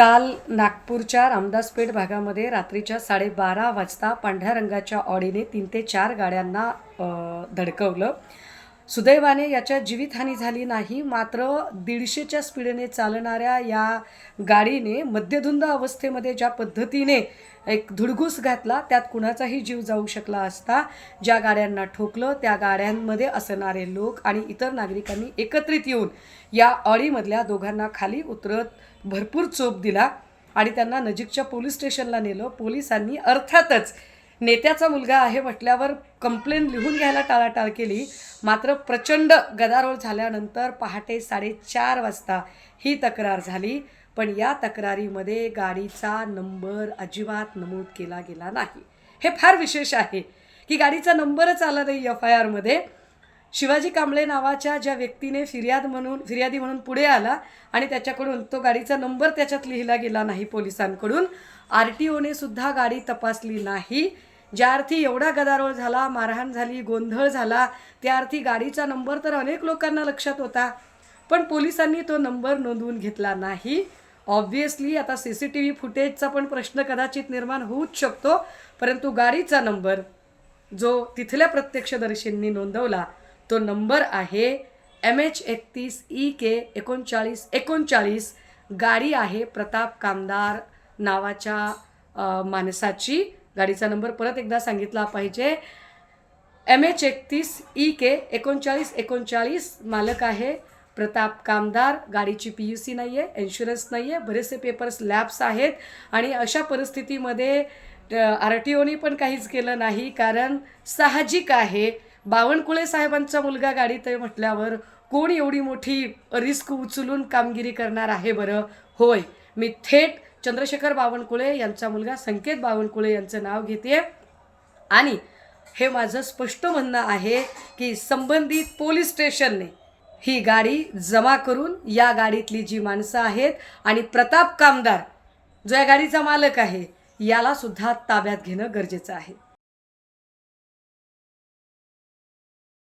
काल नागपूरच्या रामदासपेठ भागामध्ये रात्रीच्या साडेबारा वाजता पांढऱ्या रंगाच्या ऑडीने तीन ते चार गाड्यांना धडकवलं. सुदैवाने याच्या जीवितहानी झाली नाही. मात्र दीडशेच्या स्पीडने चालणाऱ्या या गाडीने मध्यधुंद अवस्थेमध्ये ज्या पद्धतीने एक धुडगूस घातला त्यात कुणाचाही जीव जाऊ शकला असता ज्या गाड्यांना ठोकलं त्या गाड्यांमध्ये असणारे लोक आणि इतर नागरिकांनी एकत्रित येऊन या अळीमधल्या दोघांना खाली उतरत भरपूर चोप दिला आणि त्यांना नजीकच्या पोलीस स्टेशनला नेलं. पोलिसांनी अर्थातच नेत्याचा मुलगा आहे म्हटल्यावर कंप्लेन लिहून घ्यायला टाळाटाळ केली. मात्र प्रचंड गदारोळ झाल्यानंतर पहाटे साडेचार वाजता ही तक्रार झाली. पण या तक्रारीमध्ये गाडीचा नंबर अजिबात नमूद केला गेला नाही. हे फार विशेष आहे की गाडीचा नंबरच आला नाही एफ आय आरमध्ये. शिवाजी कांबळे नावाच्या ज्या व्यक्तीने फिर्याद म्हणून फिर्यादी म्हणून पुढे आला आणि त्याच्याकडून तो गाडीचा नंबर त्याच्यात लिहिला गेला नाही पोलिसांकडून आर टी ओने सुद्धा गाडी तपासली नाही. ज्या अर्थी एवढा गदारोळ झाला मारहाण झाली गोंधळ झाला त्या अर्थी गाडीचा नंबर तर अनेक लोकांना लक्षात होता पण पोलिसांनी तो नंबर नोंदवून घेतला नाही. ऑब्व्हियसली आता सी सी टी व्ही फुटेजचा पण प्रश्न कदाचित निर्माण होऊच शकतो परंतु गाडीचा नंबर जो तिथल्या प्रत्यक्षदर्शींनी नोंदवला तो नंबर आहे एम एच एकतीस ई के एकोणचाळीस एकोणचाळीस गाडी आहे प्रताप कामदार नावाच्या माणसाची. गाडीचा नंबर परत एकदा सांगितला पाहिजे. एम एच एकतीस ई के एकोणचाळीस एकोणचाळीस मालक आहे. प्रताप कामदार गाडीची पी यू सी नाही आहे इन्शुरन्स नाही आहे बरेचसे पेपर्स लॅब्स आहेत. आणि अशा परिस्थितीमध्ये आर टी ओनी पण काहीच केलं नाही कारण साहजिक आहे. बावनकुळे साहेबांचा मुलगा गाडीत आहे म्हटल्यावर कोण एवढी मोठी रिस्क उचलून कामगिरी करणार आहे बरं? होय मी थेट चंद्रशेखर बावनकुळे यांचा मुलगा संकेत बावनकुळे यांचं नाव घेते आणि हे माझं स्पष्ट म्हणणं आहे की संबंधित पोलीस स्टेशनने ही गाडी जमा करून या गाडीतली जी माणसं आहेत आणि प्रताप कामदार जो या गाडीचा मालक आहे यालासुद्धा ताब्यात घेणं गरजेचं आहे.